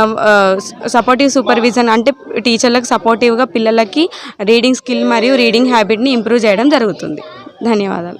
Um, uh, supportive supervision అంటే టీచర్లకు సపోర్టివ్గా పిల్లలకి రీడింగ్ స్కిల్ మరియు రీడింగ్ హ్యాబిట్ని ఇంప్రూవ్ చేయడం జరుగుతుంది. ధన్యవాదాలు.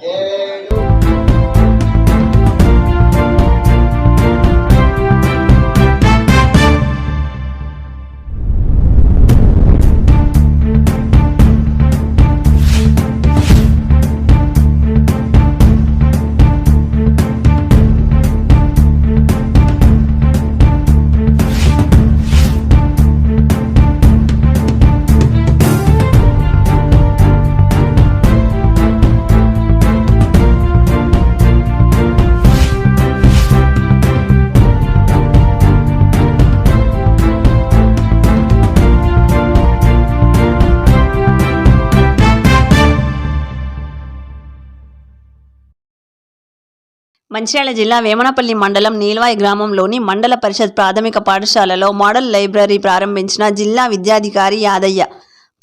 మంచిర్యాల జిల్లా వేమనపల్లి మండలం నీల్వాయి గ్రామంలోని మండల పరిషత్ ప్రాథమిక పాఠశాలలో మోడల్ లైబ్రరీ ప్రారంభించిన జిల్లా విద్యాధికారి యాదయ్య.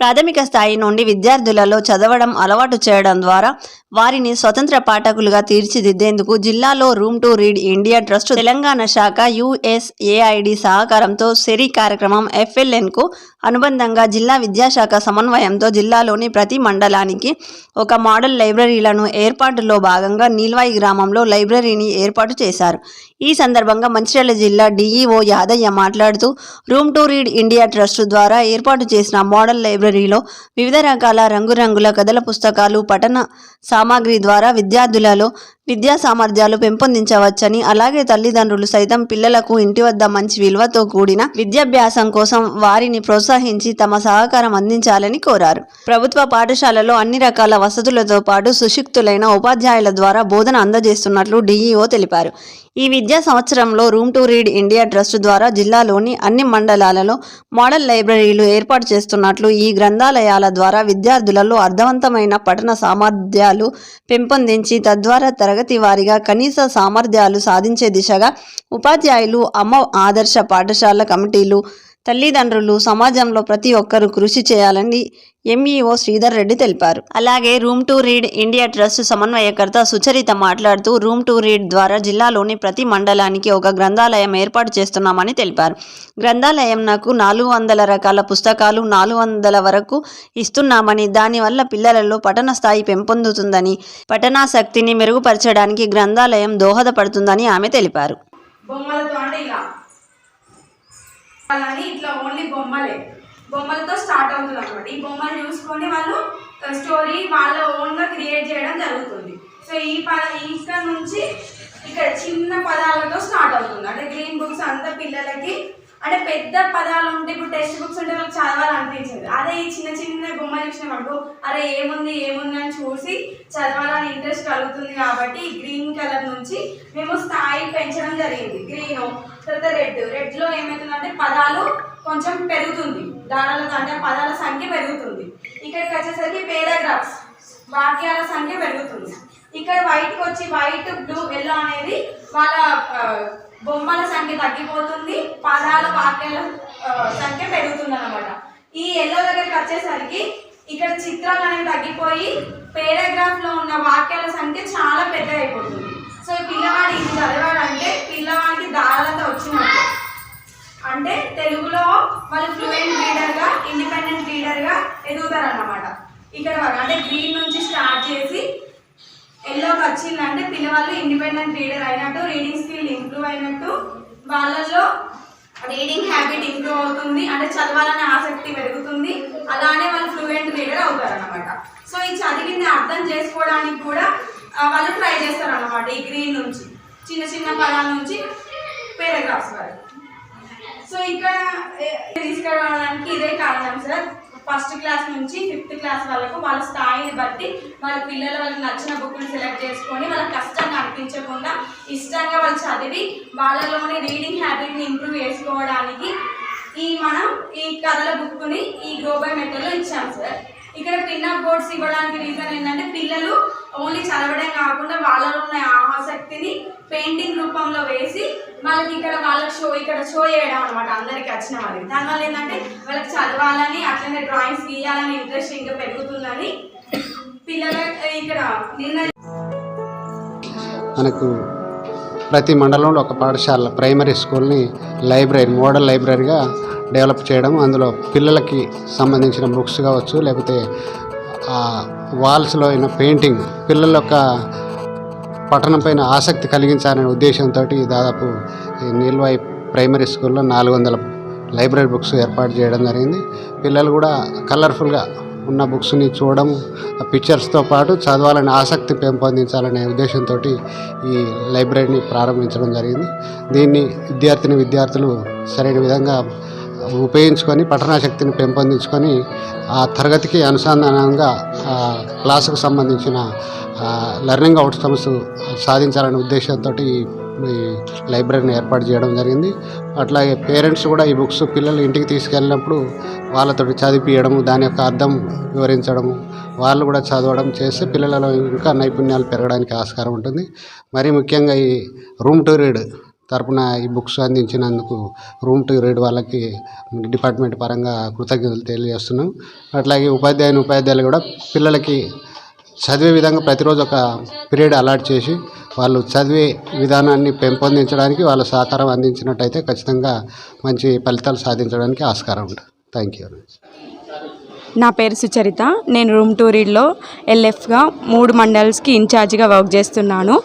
ప్రాథమిక స్థాయి నుండి విద్యార్థులలో చదవడం అలవాటు చేయడం ద్వారా వారిని స్వతంత్ర పాఠకులుగా తీర్చిదిద్దేందుకు జిల్లాలో Room to Read India Trust Telangana శాఖ యుఎస్ఏఐడి సహకారంతో సెరీ కార్యక్రమం ఎఫ్ఎల్ఎన్కు అనుబంధంగా జిల్లా విద్యాశాఖ సమన్వయంతో జిల్లాలోని ప్రతి మండలానికి ఒక మోడల్ లైబ్రరీలను ఏర్పాటులో భాగంగా నీల్వాయి గ్రామంలో లైబ్రరీని ఏర్పాటు చేశారు. ఈ సందర్భంగా మంచిర్యాల జిల్లా డిఈఓ యాదయ్య మాట్లాడుతూ Room to Read India Trust ద్వారా ఏర్పాటు చేసిన మోడల్ లైబ్రరీ లైబ్రరీలో వివిధ రకాల రంగురంగుల కథల పుస్తకాలు పఠన సామాగ్రి ద్వారా విద్యార్థులలో విద్యా సామర్థ్యాలు పెంపొందించవచ్చని అలాగే తల్లిదండ్రులు సైతం పిల్లలకు ఇంటి వద్ద మంచి విలువతో కూడిన విద్యాభ్యాసం కోసం వారిని ప్రోత్సహించి తమ సహకారం అందించాలని కోరారు. ప్రభుత్వ పాఠశాలలో అన్ని రకాల వసతులతో పాటు సుశిక్తులైన ఉపాధ్యాయుల ద్వారా బోధన అందజేస్తున్నట్లు డీఈఓ తెలిపారు. ఈ విద్యా సంవత్సరంలో Room to Read India Trust ద్వారా జిల్లాలోని అన్ని మండలాలలో మోడల్ లైబ్రరీలు ఏర్పాటు చేస్తున్నట్లు ఈ గ్రంథాలయాల ద్వారా విద్యార్థులలో అర్థవంతమైన పఠన సామర్థ్యాలు పెంపొందించి తద్వారా తర తరగతి వారీగా కనీస సామర్థ్యాలు సాధించే దిశగా ఉపాధ్యాయులు అమ్మ ఆదర్శ పాఠశాల కమిటీలు తల్లిదండ్రులు సమాజంలో ప్రతి ఒక్కరూ కృషి చేయాలని ఎంఈఓ శ్రీధర్ రెడ్డి తెలిపారు. అలాగే Room to Read India Trust సమన్వయకర్త సుచరిత మాట్లాడుతూ రూమ్ టు రీడ్ ద్వారా జిల్లాలోని ప్రతి మండలానికి ఒక గ్రంథాలయం ఏర్పాటు చేస్తున్నామని తెలిపారు. గ్రంథాలయం నాకు నాలుగు వందల రకాల పుస్తకాలు నాలుగు వందల వరకు ఇస్తున్నామని దానివల్ల పిల్లలలో పఠన స్థాయి పెంపొందుతుందని పఠనాసక్తిని మెరుగుపరచడానికి గ్రంథాలయం దోహదపడుతుందని ఆమె తెలిపారు. బొమ్మలతో అంటే ఇలా. ఇట్లా ఓన్లీ బొమ్మలే. బొమ్మలతో స్టార్ట్ అవుతుంది అనమాట ఈ బొమ్మలు చూసుకొని వాళ్ళు స్టోరీ వాళ్ళ ఓన్గా క్రియేట్ చేయడం జరుగుతుంది. సో ఈ పద ఇక్కడ నుంచి ఇక్కడ చిన్న పదాలతో స్టార్ట్ అవుతుంది. అంటే గ్రీన్ బుక్స్ అంతా పిల్లలకి అంటే పెద్ద పదాలు ఉంటే ఇప్పుడు టెక్స్ట్ బుక్స్ ఉంటే వాళ్ళకి చదవాలనిపించింది. అదే ఈ చిన్న చిన్న బొమ్మలు చూసినామనుకో అరే ఏముంది ఏముంది అని చూసి చదవాలని ఇంట్రెస్ట్ కలుగుతుంది కాబట్టి గ్రీన్ కలర్ నుంచి మేము స్థాయి పెంచడం జరిగింది. గ్రీన్ తర్వాత రెడ్ రెడ్లో ఏమవుతుందంటే పదాలు కొంచెం పెరుగుతుంది. దారాల అంటే పదాల సంఖ్య పెరుగుతుంది. ఇక్కడికి వచ్చేసరికి పేరాగ్రాఫ్స్ వాక్యాల సంఖ్య పెరుగుతుంది. ఇక్కడ వైట్కి వచ్చి వైట్ బ్లూ ఎల్లో అనేది వాళ్ళ బొమ్మల సంఖ్య తగ్గిపోతుంది పదాల వాక్యాల సంఖ్య పెరుగుతుంది అనమాట ఈ ఎల్లో దగ్గరికి వచ్చేసరికి ఇక్కడ చిత్రాలు అనేవి తగ్గిపోయి పేరాగ్రాఫ్లో ఉన్న వాక్యాల సంఖ్య చాలా పెద్ద అయిపోతుంది సో ఈ పిల్లవాడు ఇది చదివాడంటే పిల్లవాడికి దారాలతో వచ్చినట్టు. అంటే తెలుగులో వాళ్ళు ఫ్లూయెంట్ రీడర్గా ఇండిపెండెంట్ రీడర్గా ఎదుగుతారన్నమాట. ఇక్కడ అంటే గ్రీన్ నుంచి స్టార్ట్ ఎల్లోకి వచ్చిందంటే పిల్లవాళ్ళు ఇండిపెండెంట్ రీడర్ అయినట్టు రీడింగ్ స్కిల్ ఇంప్రూవ్ అయినట్టు వాళ్ళలో రీడింగ్ హ్యాబిట్ ఇంప్రూవ్ అవుతుంది. అంటే చదవాలనే ఆసక్తి పెరుగుతుంది. అలానే వాళ్ళు ఫ్లూయెంట్ రీడర్ అవుతారు అనమాట సో ఈ చదివింది అర్థం చేసుకోవడానికి కూడా వాళ్ళు ట్రై చేస్తారు అనమాట ఈ గ్రీన్ నుంచి. చిన్న చిన్న పదాల నుంచి పేరాగ్రాఫ్స్ వరకు. సో ఇక్కడ తీసుకురావడానికి ఇదే కారణం సార్ ఫస్ట్ క్లాస్ నుంచి ఫిఫ్త్ క్లాస్ వాళ్ళకు వాళ్ళ స్థాయిని బట్టి వాళ్ళ పిల్లలు వాళ్ళకి నచ్చిన బుక్ని సెలెక్ట్ చేసుకొని వాళ్ళకి కష్టంగా అనిపించకుండా ఇష్టంగా వాళ్ళు చదివి వాళ్ళలోని రీడింగ్ హ్యాబిట్ని ఇంప్రూవ్ చేసుకోవడానికి ఈ మనం ఈ కథల బుక్ని ఈ గ్రోబై మెథడ్లో ఇచ్చాం సార్. ఇక్కడ పిన్ బోర్డ్స్ ఇవ్వడానికి రీజన్ ఏంటంటే పిల్లలు ఓన్లీ చదవడం కాకుండా వాళ్ళలో ఉన్న శక్తిని పెయింటింగ్ రూపంలో వేసి వాళ్ళకి ఇక్కడ వాళ్ళకి షో ఇక్కడ షో చేయడం అనమాట అందరికి వచ్చిన వాళ్ళకి. దానివల్ల ఏంటంటే వాళ్ళకి చదవాలని అట్లనే డ్రాయింగ్స్ గీయాలని ఇంట్రెస్ట్ ఇంకా పెరుగుతుందని పిల్లల ఇక్కడ నిన్న మనకు ప్రతి మండలంలో ఒక పాఠశాల ప్రైమరీ స్కూల్ని లైబ్రరీ మోడల్ లైబ్రరీగా డెవలప్ చేయడం అందులో పిల్లలకి సంబంధించిన బుక్స్ కావచ్చు లేకపోతే వాల్స్లో అయిన పెయింటింగ్ పిల్లల యొక్క పఠనం పైన ఆసక్తి కలిగించాలనే ఉద్దేశంతో దాదాపు ఈ నీల్వాయి ప్రైమరీ స్కూల్లో నాలుగు వందల లైబ్రరీ బుక్స్ ఏర్పాటు చేయడం జరిగింది. పిల్లలు కూడా కలర్ఫుల్గా ఉన్న బుక్స్ని చూడడం ఆ పిక్చర్స్తో పాటు చదవాలని ఆసక్తి పెంపొందించాలనే ఉద్దేశంతో ఈ లైబ్రరీని ప్రారంభించడం జరిగింది. దీన్ని విద్యార్థిని విద్యార్థులు సరైన విధంగా ఉపయోగించుకొని పఠనాశక్తిని పెంపొందించుకొని ఆ తరగతికి అనుసంధానంగా క్లాసుకు సంబంధించిన లెర్నింగ్ అవుట్కమ్స్ సాధించాలనే ఉద్దేశంతో ఈ లైబ్రరీని ఏర్పాటు చేయడం జరిగింది. అట్లాగే పేరెంట్స్ కూడా ఈ బుక్స్ పిల్లలు ఇంటికి తీసుకెళ్ళినప్పుడు వాళ్ళతో చదివించడము దాని యొక్క అర్థం వివరించడము వాళ్ళు కూడా చదవడం చేస్తే పిల్లలలో ఇంకా నైపుణ్యాలు పెరగడానికి ఆస్కారం ఉంటుంది. మరి ముఖ్యంగా ఈ రూమ్ టు రీడ్ తరపున ఈ బుక్స్ అందించినందుకు రూమ్ టు రీడ్ వాళ్ళకి డిపార్ట్మెంట్ పరంగా కృతజ్ఞతలు తెలియజేస్తున్నాం. అట్లాగే ఉపాధ్యాయుని ఉపాధ్యాయులు కూడా పిల్లలకి చదివే విధంగా ప్రతిరోజు ఒక పీరియడ్ అలాట్ చేసి వాళ్ళు చదివే విధానాన్ని పెంపొందించడానికి వాళ్ళ సహకారం అందించినట్టయితే ఖచ్చితంగా మంచి ఫలితాలు సాధించడానికి ఆస్కారం ఉంటుంది. థ్యాంక్ యూ నా పేరు సుచరిత. నేను రూమ్ టూ రీడ్లో ఎల్ఎఫ్గా మూడు మండల్స్కి ఇన్ఛార్జిగా వర్క్ చేస్తున్నాను.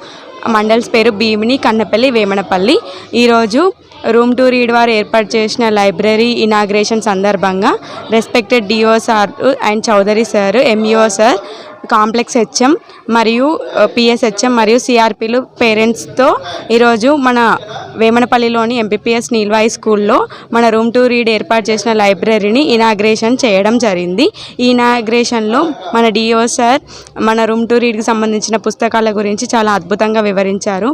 మండల్స్ పేరు భీమిని కన్నపల్లి వేమనపల్లి. ఈరోజు రూమ్ టూ రీడ్ వారు ఏర్పాటు చేసిన లైబ్రరీ ఇనాగ్రేషన్ సందర్భంగా respected DO sir and Chowdary sir MEO sir complex HM మరియు పిఎస్హెచ్ఎం మరియు సిఆర్పిలు పేరెంట్స్తో ఈరోజు మన వేమనపల్లిలోని ఎంపీపీఎస్ నీల్వాయి స్కూల్లో మన రూమ్ టు రీడ్ ఏర్పాటు చేసిన లైబ్రరీని ఇనాగ్రేషన్ చేయడం జరిగింది. ఈ ఇనాగ్రేషన్లో మన డిఓ సార్ మన రూమ్ టు రీడ్కి సంబంధించిన పుస్తకాల గురించి చాలా అద్భుతంగా వివరించారు.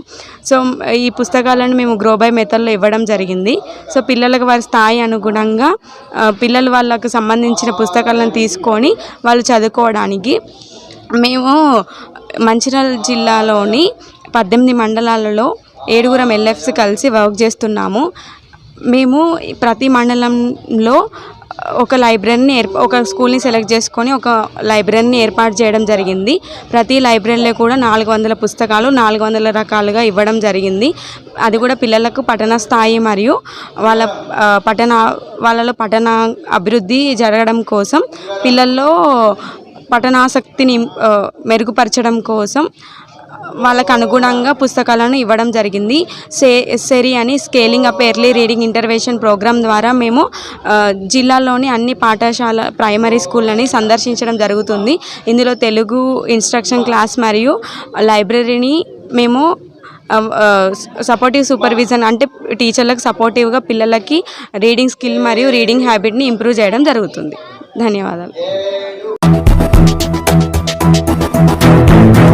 సో ఈ పుస్తకాలను మేము గ్రోబై మెథడ్లో ఇవ్వడం జరిగింది. సో పిల్లలకు వారి స్థాయి అనుగుణంగా పిల్లలు వాళ్ళకు సంబంధించిన పుస్తకాలను తీసుకొని వాళ్ళు చదువుకోవడానికి మేము మంచిర్యాల జిల్లాలోని పద్దెనిమిది మండలాలలో ఏడుగురం ఎల్ఎఫ్స్ కలిసి వర్క్ చేస్తున్నాము. మేము ప్రతి మండలంలో ఒక లైబ్రరీని ఏర్ప ఒక స్కూల్ని సెలెక్ట్ చేసుకొని ఒక లైబ్రరీని ఏర్పాటు చేయడం జరిగింది. ప్రతి లైబ్రరీలో కూడా నాలుగు వందల పుస్తకాలు నాలుగు వందల రకాలుగా ఇవ్వడం జరిగింది. అది కూడా పిల్లలకు పఠన స్థాయి మరియు వాళ్ళ పఠన వాళ్ళలో పఠన అభివృద్ధి జరగడం కోసం పిల్లల్లో పఠనాసక్తిని మెరుగుపరచడం కోసం వాళ్ళకు అనుగుణంగా పుస్తకాలను ఇవ్వడం జరిగింది. సే సెరి అని scaling up early reading intervention programme ద్వారా మేము జిల్లాలోని అన్ని పాఠశాల ప్రైమరీ స్కూళ్ళని సందర్శించడం జరుగుతుంది. ఇందులో తెలుగు ఇన్స్ట్రక్షన్ క్లాస్ మరియు లైబ్రరీని మేము సపోర్టివ్ సూపర్విజన్ అంటే టీచర్లకు సపోర్టివ్గా పిల్లలకి రీడింగ్ స్కిల్ మరియు రీడింగ్ హ్యాబిట్ని ఇంప్రూవ్ చేయడం జరుగుతుంది. ధన్యవాదాలు. Thank